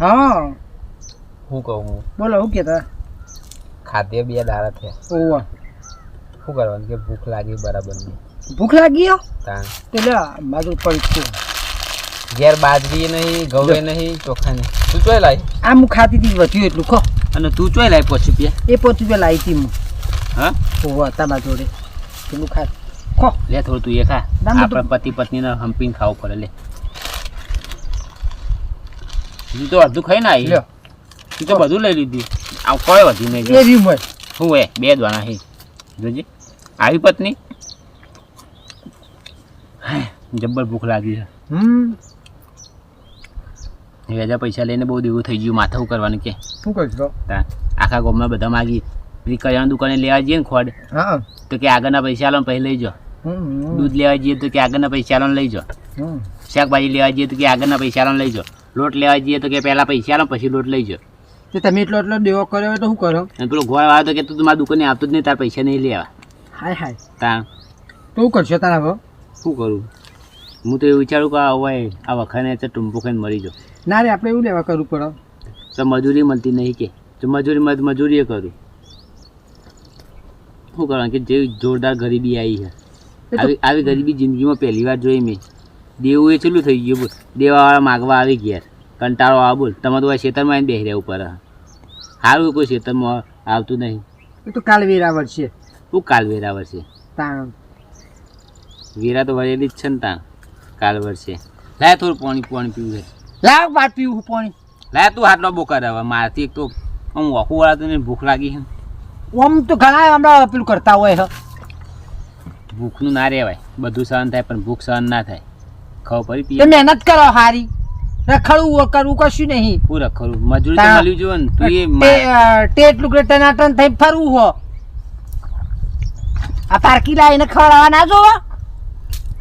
હા. શું કહું હું? બોલો શું કહેતા? ખાધે બે દાડા થયા. ઓવા. શું કરવાનું કે ભૂખ લાગી બરાબર નહીં. ભૂખ લાગી તાણ. તે લે મારું પડી ઘેર બાજરી નહીં ઘઉં નહીં ચોખા નહીં. તું ચોય લાવી આ હું ખાતી હતી વધ્યું એટલું ખો. અને તું ચોય લાવી પછી રૂપિયા એ પોચ રૂપિયા લાવી હતી હું. હા? ઓવા તારા જોડે. પેલું ખા ખો. લે થોડું તું એ ખા. હું આપણે પતિ પત્નીને હંપીને ખાવું પડે લે. તું તો અડધું ખાઈ ને આવી તું તો બધું લઈ લીધી. આ કોઈ વધ્યું નહીં એ રીમ હોય. હે બે દ્વાણા હે. જોજે. આવી પત્ની? જબ્બર ભૂખ લાગી છે. હમ. વ્યાજા પૈસા લઈને બહુ દેવું થઈ ગયું. માથા કરવાનું કે. શું કરશો આખા ગામમાં બધા માગી. પેલી કરિયાણા દુકાને લેવા જઈએ ને ખોડ. તો કે આગળના પૈસા આલો પછી લઈ જાઓ દૂધ લેવા જઈએ તો કે આગળના પૈસા આલો લઈ જાઓ શાકભાજી લેવા જઈએ તો કે આગળના પૈસા આલો લઈ જાઓ લોટ લેવા જઈએ તો કે પહેલા પૈસા આલો પછી લોટ લઈ જાઓ. તે તમે એટલો એટલો દેવો કર્યો હોય તો શું કરો? અને પેલો ઘોડ આવ્યો તો કે તું મારા દુકાને આવતો જ નહીં તારા પૈસા નહીં લેવા હાય હાય. તા તો શું કરશો તારા હવે શું કરું? હું તો એવું વિચારું કે આ હોય આ વખાને તો ટૂંપો ખાઈને મરી જાઉં. ના રે આપણે એવું લેવા કરવું પડે. તો મજૂરી મળતી નહીં કે. તો મજૂરી મત મજૂરી કરું. શું કરવાનું કે જે જોરદાર ગરીબી આવી છે. આવી આવી ગરીબી જિંદગીમાં પહેલી વાર જોઈ મેં. દેવું એ ચેલું થઈ ગયું બોલ. દેવાવાળા માગવા આવી ગયા. કંટાળો આ બોલ. તમે તો ખેતરમાં આવીને બેસી રહ્યા ઉપર. સારું કોઈ ખેતરમાં આવતું નહીં. તો કાલ વેરા છે. શું કાલ વેરા વળશે તાણ. વેરા તો વળેલી જ છે ને તાણ. કાલ વળશે લાય થોડું પાણી પાણી પીવું લાવ વાત પીવું પાણી. લાય તું હાટલો બોકાર હવે મારથી એક તો આમ વખું વાળા તને ભૂખ લાગી છે આમ તો ઘણા હમણાં પેલું કરતા હોય હ. ભૂખનું ના રહેવાય. બધું સહન થાય પણ ભૂખ સહન ના થાય. ખબર પડી તે મહેનત કરો હારી. રખડવું કરવું કશું નહીં. હું રખડું? મજૂરી તો મળ્યું જોઈએ ને. તું એ ટેટલું કે ટનાટન થઈ ફરવું હો. આ પારકી લાઈને ખવડાવવા ના જોવો?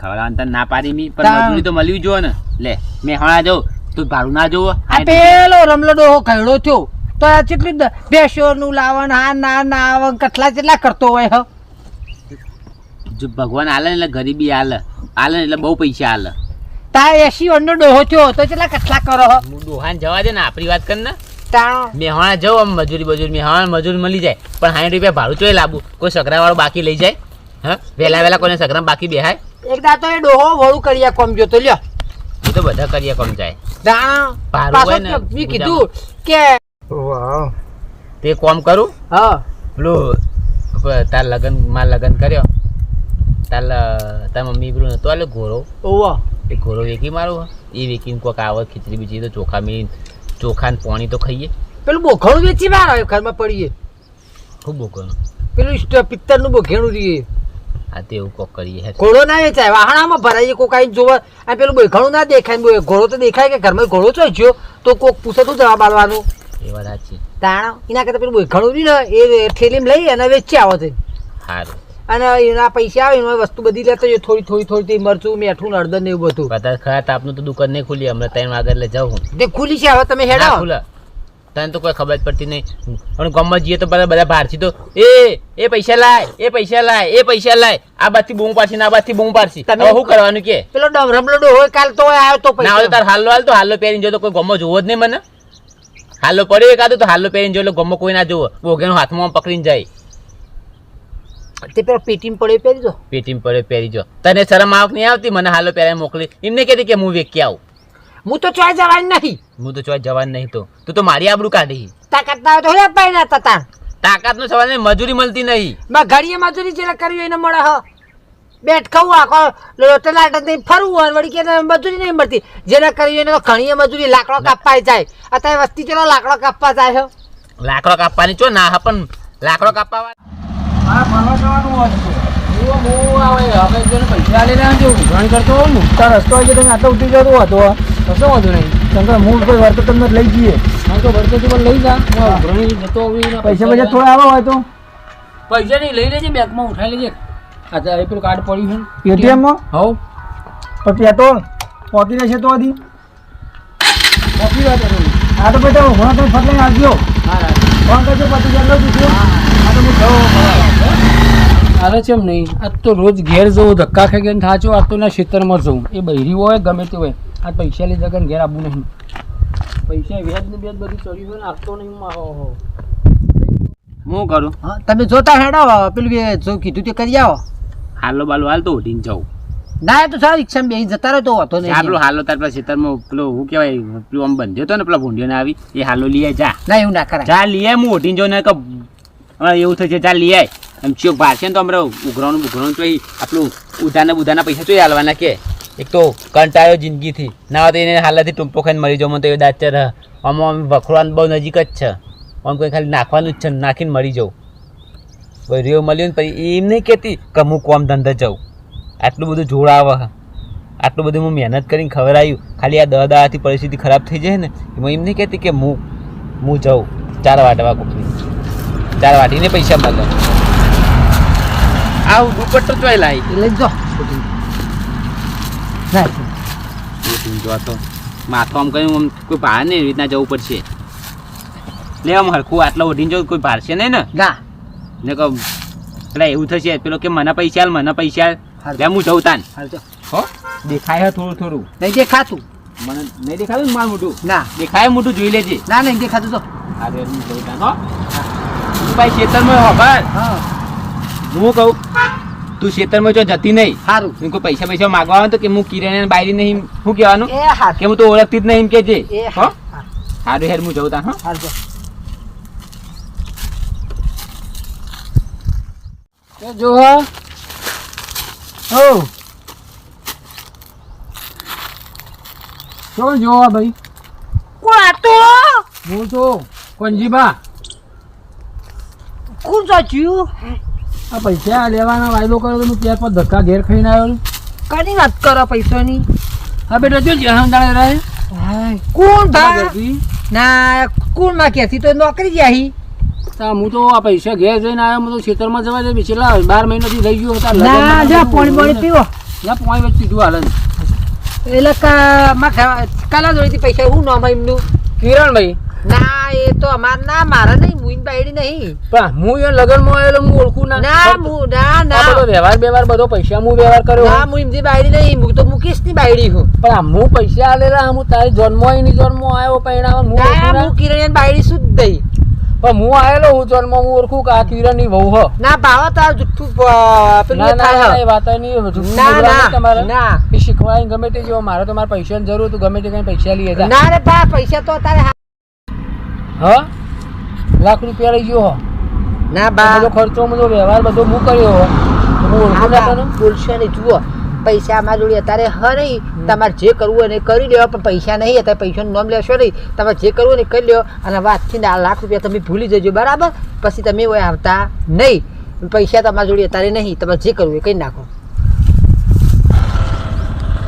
ખવડાવવા તને ના પાડી મી પણ મજૂરી તો મળવી જોઈએ ને. લે મેં હણા જાઉં. તું ભાડું ના જોવો. આ પેલો રમલો ડોહો ઘરડો થયો. તો આ કેટલી બેસોનું લાવણ હા ના ના આવન કેટલા કેટલા કરતો હોય હ? જો ભગવાન આલે એટલે ગરીબી આલે. આલે ને એટલે બહુ પૈસા આલે. તા એસી વનનો ડોહો થયો તો કેટલા કટલા કરો હ? ડોહાન જવા દે ને આપણી વાત કર ને. તાણો. મેં હણા જાઉં આમ મજૂરી બજૂરી મેહાણા હણા મજૂરી મળી જાય. પણ સાઠ રૂપિયા ભાડું ચોય લાવું કોઈ સકરાવાળો બાકી લઈ જાય. હા? વહેલા વહેલા કોઈને સકરામાં બાકી બેહાય. એક તો એ ડોહો વળું કર્યા કોમ જોતો લ્યો. એ તો બધા કરીએ કોમ જાય. તાણો. કીધું કે તે કોમ કરું? હા. પેલું તાર લગનમાં લગન કર્યો. તાર તાર મમ્મી પેલું નતો એટલે ઘોડો. ઓવા. એ ઘોડો વેકી મારો એ વેકીને કોઈક આવે ખીચડી બીજી તો ચોખા મી ચોખા ને પાણી તો ખાઈએ. પેલું બોખણું વેચી મારો ઘરમાં પડીએ. ખૂબ બોકવાનું પેલું પિત્તળનું બોખેણું રહીએ આ તે એવું કોક કરીએ ઘોડો ના વેચાય વાહણામાં ભરાઈએ કોક આઈને જોવા. આ પેલું બોઘણું ના દેખાય ઘોડો તો દેખાય કે ઘરમાં ઘોડો છો જો તો કોક પૂછે તો જવાબ આલવાનું એ વાત સાચી. તાણ એના કરતાં પેલું બોઘણું રહ્યું ને એ ઠેલીમાં લઈ અને વેચી આવો તે સારું અને એના પૈસા આવે એમાં વસ્તુ બધી લેતો જો થોડી થોડી થોડી મરચું મેઠું અડદર ને એવું બધું. બધા ખરા આપનું તો દુકાન નહીં ખુલી હમણાં ત્રણ વાગે એટલે જાઉં તે ખુલી છે હવે તમે હેડા. ખુલા તને તો કોઈ ખબર જ પડતી નહીં. પણ ગામમાં જઈએ તો બધા બધા બહારથી તો એ એ પૈસા લાય એ પૈસા લાય એ પૈસા લાય. આ બાજથી બૂમ પાડશે આ બાજથી બૂમ પાડશી. તમે શું કરવાનું કે? પેલો ડમરમલો હોય કાલ તો આવ્યો તો ના હોય તાર હાલો હાલ તો હાલો પહેરીને જો તો કોઈ ગામમાં જોવો જ નહીં મને. હાલો પડ્યો એકાદો તો હાલો પહેરીને જો એટલે ગમો કોઈ ના જોવો. ભોગેનો હાથમાં પકડીને જાય. તે પેલા પેટીમ પડે પહેરી દો પેટીમ પડે પહેરી જો. તને શરમ આવક નહીં આવતી? મને હાલો પહેરાય મોકલી. એમને કહેતી કે હું વેકી આવું. હું તો ચોય જવાની નહીં હું તો ચોય જવાન નહીં તો. તું તો મારી આબરૂ કાઢી. તાકાત ના તો હોય પાઈ ના તતા તાકાતનો સવાલ નહીં મજૂરી મળતી નહીં. બા ઘડીએ મજૂરી જેલા કરવી એને મળે હ. બેટ ખાવું આખો ટલાટ નહીં ફરવું હોય વળી કે મજૂરી નહીં મળતી. જેને કરવી એને તો ઘણીએ મજૂરી લાકડો કાપવા જાય. અત્યારે વસ્તી ચલો લાકડો કાપવા જાય લાકડો કાપવાની ચો ના હા પણ લાકડો કાપવા લઈ જઈએ. તો ઘણી પૈસા પૈસા થોડા આવા હોય તો. પૈસા નહીં લઈ લેજે બેંકમાં ઉઠાઈ લેજે. આ પેલું કાર્ડ પડ્યું છે પેટીએમમાં હવ. તો પેટ્રોલ પહોંચી રહેશે તો હજી. વાત કરું હા તો બેટા હમણાં તમે ફટ લઈને આવજો. હા ફોન કરજો પછી ચાલો દીધું હા તો હું છે નહીં. આજ તો રોજ ઘેર જવું ધક્કા ખાઈ ગઈને થાચો આજ તો ના ખેતરમાં જવું. એ બૈરી હોય ગમે તે હોય. આ પૈસા લીધા કરીને ઘેર આવવું નહીં. પૈસા વ્યાજ ને વ્યાજ બધું ચડી હોય ને આપતો નહીં હો હું કરું? હા તમે જોતા હેડો પેલું જો કીધું તે કરી આવો. હાલો બાલો હાલ તો ઉઠીને જાઉં. ના એ તો સારું રિક્ષામાં બે જતા રહો તો વાંધો નહીં. આપણો હાલો તાર પેલા ખેતરમાં પેલો હું કહેવાય પેલું આમ બંધ્યો હતો ને પેલા ભૂંડીઓને આવી એ હાલો લઈ જા. ના એવું ના કરાય. જા લઈ આય હું ઉઠીને જો ને કે એવું થશે જા લઈ આય. એમ ચિયો ને તો અમારે ઉઘરાણું ઉઘરાણું તો આપણું ઉધાના બુધાના પૈસા તો હાલવાના કે. એક તો કંટાળ્યો જિંદગીથી. ના હોય તો એને હાલથી ટૂંપો ખાઈને મરી જાઉં મને તો એ દાચર આમ વખોડવાનું બહુ નજીક જ છે. આમ કોઈ ખાલી નાખવાનું જ છે નાખીને મરી જાઉં. કોઈ રેવ મળ્યું ને પછી એમ નહીં કહેતી કે હું કોમ ધંધા જાઉં. આટલું બધું જોડાવ. આટલું બધું હું મહેનત કરીને ખવડાવ્યું ખાલી આ દહ દાથી પરિસ્થિતિ ખરાબ થઈ જાય ને એમાં એમ નહીં કહેતી કે હું હું જાઉં. ચાર વાટવા કોકની. ચાર વાટીને પૈસા મળે આવું દુપટ્ટો ચોય લાવી લઈ જો. ના. જો તો. માથું આમ કહ્યું આમ કોઈ ભાર નહીં રીતના જવું પડશે. લે આમ હરખું આટલા ઓઢીને જો કોઈ ભારશે નહીં ને? ના. ને કહું પેલા એવું થશે પેલો કે મને પૈસા મને પૈસા. લે હું જઉં તાન. હો? દેખાય હે થોડું થોડું. નહીં દેખાતું. મને નહીં દેખાતું ને મારું મોટું ના. દેખાય મોટું જોઈ લેજે. ના નહીં દેખાતું તો. અરે હું જઉં તાન હો. ભાઈ ખેતરમાં હો ભાઈ હું. કહું તું ખેતરમાં જો જતી નહીં સારું હું કોઈ પૈસા પૈસા માગવા આવે તો કે હું કિરણ બાયરી નહીં શું કહેવાનું? એ કે હું તો ઓળખતી જ નહીં એમ કેજે એ હો? સારું હેર હું જઉં તાન હો. જો હા કોણ જો ભાઈ? કોણ આતો હું તો કોંજીબા કોણ સાચ્યું આ પૈસા લેવાના વાયદો કર્યો તો ત્યાર પર ધક્કા ઘેર ખાઈને આવ્યો કાની વાત કરો પૈસાની? હા બેટા જો રહે. કોણ ના કોણમાં ક્યાંથી તો નોકરી જાય હું તો આ પૈસા ઘેર જઈને આવ્યો હું તો ખેતરમાં જવા દે છેલ્લા બાર મહિનાથી રહી ગયો હતા ના જા પાણી પાણી પીવો. ના પાણી વચ્ચે પીધું હાલ. એટલે કાલા જોડેથી પૈસા હું નામ એમનું? કિરણભાઈ. ના એ તો અમાર ના મારા નહીં મુઈન પાડી નહીં. પણ હું એ લગનમાં આવેલો હું ઓળખું ના. ના મુ ના ના. બધો વ્યવહાર વ્યવહાર બધો પૈસા હું વ્યવહાર કર્યો ના હું એમની બાયડી નહીં હું તો મુકેશની બાયડી હું પણ હું પૈસા આલેલા હું તારી જન્મ એની જન્મ આવ્યો પરિણામ હું. હું કિરણ બાયડી શુદ્ધ દઈ પણ હું આવેલો હું જન્મ હું ઓળખું કે આ કિરણની વહુ હો. ના ભાવા તાર જુઠ્ઠું પેલું ના ના થાય ના, વાત નહીં જુઠ્ઠું ના, ના, તમારે. ના. એ શીખવાય ગમે તે જેવો મારે તો મારા પૈસા ની જરૂર તું ગમે તે કઈ પૈસા લઈએ જા ના રે બા પૈસા તો તારે હા- લાખ રૂપિયા લઈ ગયો હો. ના બા. બધો ખર્ચો બધો વ્યવહાર બધો હું કર્યો હો. ના બોલશો નહીં જુઓ. પૈસા અમારા જોડે અત્યારે હ નહીં. તમારે જે કરવું હોય ને એ કરી લેવા પણ પૈસા નહીં અત્યારે પૈસાનું નામ લેશો નહીં. તમારે જે કરવું હોય ને કરી લ્યો અને વાતથી આ લાખ રૂપિયા તમે ભૂલી જજો બરાબર? પછી તમે આવતા નહીં. પૈસા તમારા જોડે અત્યારે નહીં. તમારે જે કરવું એ કરી નાખો.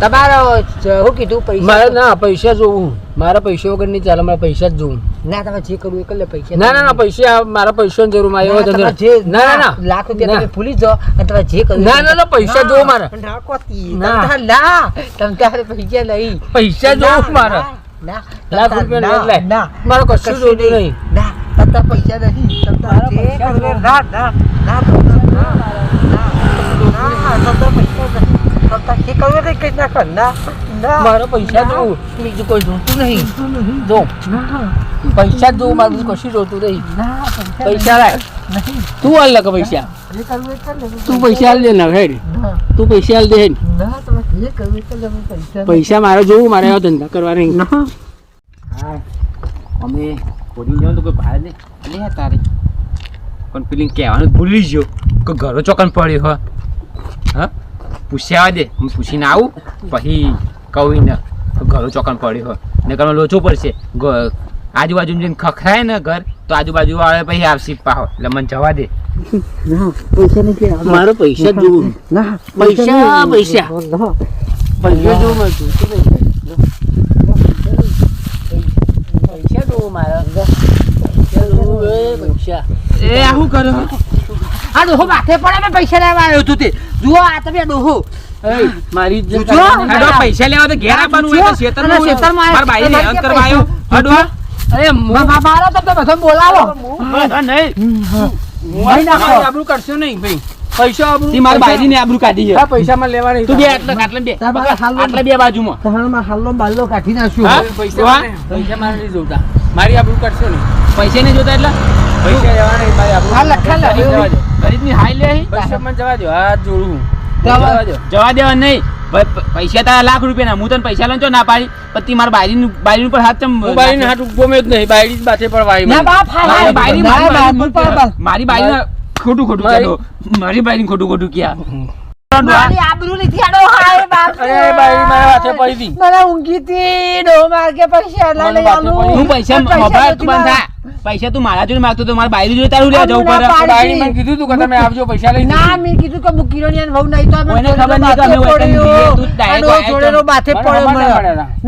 તમારો શું કીધું પૈસા મારે ના પૈસા જોવું મારા પૈસા વગર નહીં ચાલે મારા પૈસા જ જોવું ના તમે જે કરવું એ કરી પૈસા ના ના ના પૈસા મારા પૈસાની જરૂરમાં એવો ના, ધંધો જે- ના ના ના લાખ રૂપિયા. તમે ભૂલી જાઓ અને તમારે જે કરવું ના, ના, ના, પૈસા જોવો મારે. ના કોતી. ના. તમ ના તમ તારે પૈસા નહીં પૈસા જોવું મારે ના લાખ રૂપિયા ના, એટલે. ના મારે કશું જોતું નહીં ના તમ તારે પૈસા નહીં તમ તારે મારા જે કરવું. ના ના ના તમ ના ના તમ તારે પૈસા નહીં જે કરવું એ કરી નાખો ના ના મારે પૈસા. જોવું બીજું કોઈ જોતું નહીં. જો પૈસા જ જોવું મારે બીજું કશું જોતું નહીં. ના પૈસા લાય નહીં. તું હાલ લખ પૈસા. તું પૈસા હાલ દે ને હેડ. તું પૈસા હાલ દે હેડ. પૈસા નહીં. પૈસા મારે જોવું મારે એવા ધંધા કરવા નહીં. ના. હા અમે ખોટી જવાનું તો કોઈ ભાર નહીં. લે તારે. પણ પેલી કહેવાનું ભૂલી જ ગયો કે ઘરો ચોકન પડ્યો હા હા? પૂછ્યા આવવા દે. હું પૂછીને આવું પછી કહું ને ઘરો ચોકન પડ્યો હોય. ને ઘરમાં લોચો પડશે. આજુબાજુ જઈને ખખરાય ને ઘર તો આજુબાજુ વાળા પછી આવશે પાહો એટલે મને જવા દે. મારો પૈસા નહીં કે મારે પૈસા જોવું પૈસા, પૈસા. પૈસા. જોવું મારે પૈસા? જોવું મારે પૈસા એ પૈસા. એ આ શું કરો? આ ડોહો માથે પડે મેં પૈસા લેવા આવ્યો તું તે. જુઓ આ તમે ડોહો. મારી જો, કરવાની હાડો નહીં. પૈસા લેવા તો ઘેર આવવાનું હોય તો અને શેતરમાં શેતરમાં મારા ભાઈને તમારે હેરાન આવ્યો. હાડો અરે મારો તો તમે બધો બોલાવો. નહીં. ભાઈ મારી નાખો. કરશો નહીં ભાઈ. પૈસા આબરૂ- તી મારી બાયરીની આબરૂ કાઢી છે. હા, લેવાની તું બે આટલા આટલા બે તાર પાસે હાલ આટલા બે બાજુમાં. હાલો બાલો કાઢી નાખ્યું પૈસા પૈસા મારે નહીં જોતા. મારી આબરૂ કરશો ને પૈસા નહીં જોતા એટલે? પૈસા લેવા નહીં મારી આબરૂ. હા, લખા લે. જવા હાઈ લે પૈસા મને જવા દો હાથ જોડું જવા- જવા દો જવા દેવા નહીં. પૈસા તારા લાખ રૂપિયાના. હું તને પૈસા લઉં છો ના પાડી. પછી મારા બારી બારી ઉપર હાથ ચમ બારી હાથ ગમે જ નહીં. બારી જ બાથે પર મારી બારી મારી બાયરી ખોટું ખોટું મારી- કહેતો. મારી બારી ખોટું ખોટું ક્યાં? મારી આબરૂ નથી આડો હાય બાપ અરે બાયડી મારા હાથે પડી હતી. મને ઊંઘી હતી ડો માર કે પૈસા લઈ આલું. હું પૈસા પણ તું બંધ મારા. થા. પૈસા તું મારા જોડે માંગતો તો મારા બાયરી જોડે તારું લેવા જવું પડે બાયરી મને કીધું તું કે તમે આવજો પૈસા લઈ ના મેં કીધું કે મુકીરોની અને વહુ નહીં તો અમે કોઈને ખબર નહીં કે અમે વતન તું direct આ ડો આયા જોડેનો બાથે પડ્યો મને.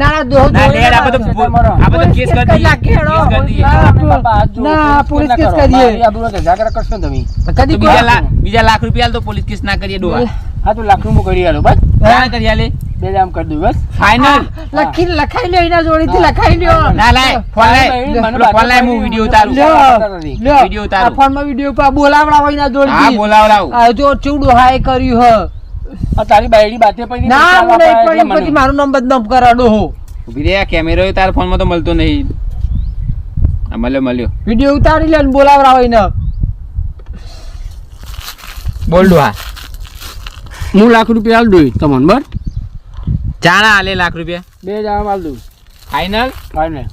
ના ના દો ના આપણે બાથે. તો આ બધું કેસ કરી દઈએ. કેસ કરી દઈએ. ના, ના, પોલીસ કેસ કેસ ના કરો. કરીએ. મારી આબરૂ નથી, કરશો તમે. કદી બીજા લાખ બીજા લાખ રૂપિયા તો પોલીસ કેસ ના કરીએ ડોહા. હા તો લાખનું કરી આલો બસ. હા કરી આલે. બે જામ કરી દઉં બસ. ફાઇનલ લખી લખાઈ લ્યો એના જોડેથી લખાઈ લ્યો. ના લાય. ફોન લાય. ફોન લાય હું વિડિયો વીડિયો ઉતારું. લ્યો, વિડિયો ઉતારો. આ ફોનમાં વીડિયો પર બોલાવડાવો એના હા જોડેથી. બોલાવડાવ. આ જો ચૂડો હાય કર્યું હ. આ તારી બાયડી બાતે પડી ના મને હું પડી પછી મારું નામ બદનામ કરાડો હો. ઊભી રે આ કેમેરો એ ફોન ફોનમાં તો મળતો નહીં. આ મળ્યો મળ્યો. વીડિયો ઉતારી લે ને બોલાવડાવો એને. બોલ ડોહા હું. લાખ રૂપિયા આલ દઉં તમને બસ ચાણા આલે લાખ રૂપિયા. બે જામ આલ દઉં. ફાઇનલ ફાઇનલ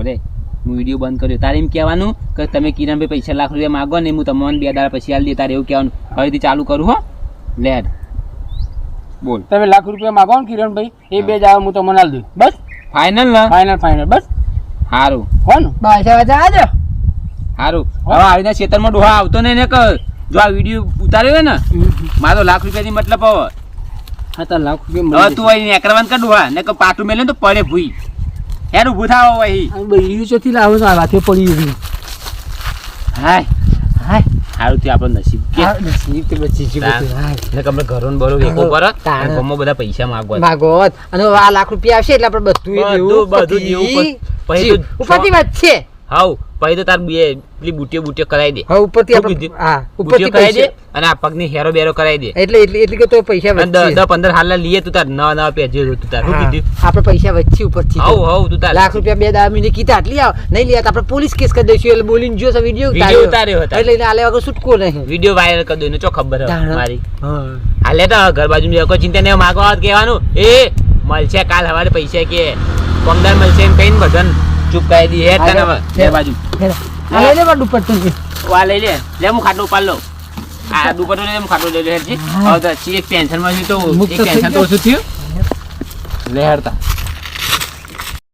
અરે હું વીડિયો બંધ કર્યો. તારે એમ કહેવાનું કે તમે કિરણભાઈ પૈસા લાખ રૂપિયા માગો ને હું તમને બે દાડા પછી આલી દે તારે એવું કહેવાનું. ફરીથી ચાલુ કરું હો. લેડ બોલ. તમે લાખ રૂપિયા માગો ને કિરણભાઈ એ બે જાવ હું તમને આલી દઉં. બસ? ફાઇનલ ને? ફાઇનલ ફાઇનલ બસ? સારું હો ને બસ હવે જાજો સારું હવે આવીને ખેતરમાં ડોહા આવતો નહીં ને કે જો આ વીડિયો ઉતાર્યો હોય ને મારો લાખ રૂપિયાની મતલબ હવે. હા તો લાખ રૂપિયા હવે તું અહીં એકરવાન કર ડોહા ને પાટું મેલે તો પડે ભૂઈ. હેડ ઊભું થાવ અહીં. જશે. ચોથી લાવો આ હાથે પડી હાય હાય. સારું થયું આપણો નસીબ કે. નસીબ તે બચી ગયું ઘરો ને બરો વેકો પર તાણ. બધા પૈસા માગવા અને આ લાખ રૂપિયા આવશે એટલે આપણે બધું બધું- બધું દેવું પછી ઉપરથી વાત છે. હાવ પછી તો તાર બે પેલી બુટીઓ બુટીઓ કરાવી દે. હા ઉપરથી હા ઉપરથી કરાવી દે અને આ પગની હેરો બેરો કરાવી દે. એટલે એટલે એટલે કે તો પૈસા વચ્ચે 10 15 હાલ લઈએ તું તાર નવા નવા પેજે તું તાર. શું કીધું? આપણે પૈસા વચ્ચે ઉપરથી હાવ હાવ તું તાર. લાખ રૂપિયા બે દામી ને કીધા આટલી આવ. નહીં લે આપણે પોલીસ કેસ કરી દઈશું. એટલે બોલીને જો સા વીડિયો વિડિયો ઉતાર્યો. હતો. એટલે આલે વગર છૂટકો નહીં. વીડિયો વાયરલ કરી દો ચો ખબર મારી. હા. હાલે તો ઘર બાજુ કોઈ ચિંતા ને માગવા કહેવાનું. એ મળશે કાલ હવારે પૈસા કે પંદર મળશે એમ કહીને બધાને ચૂપ કરી દી. હે તને બે બાજુ. આ લઈ લે પણ દુપટ્ટો છે. વા લઈ લે. લે હું ખાટલો પાલ લઉં. આ દુપટ્ટો લે હું ખાટલો લઈ લે હેરજી હવે તો એક ટેન્શનમાં તો એક ટેન્શન તો ઓછું થયું. લે હેડતા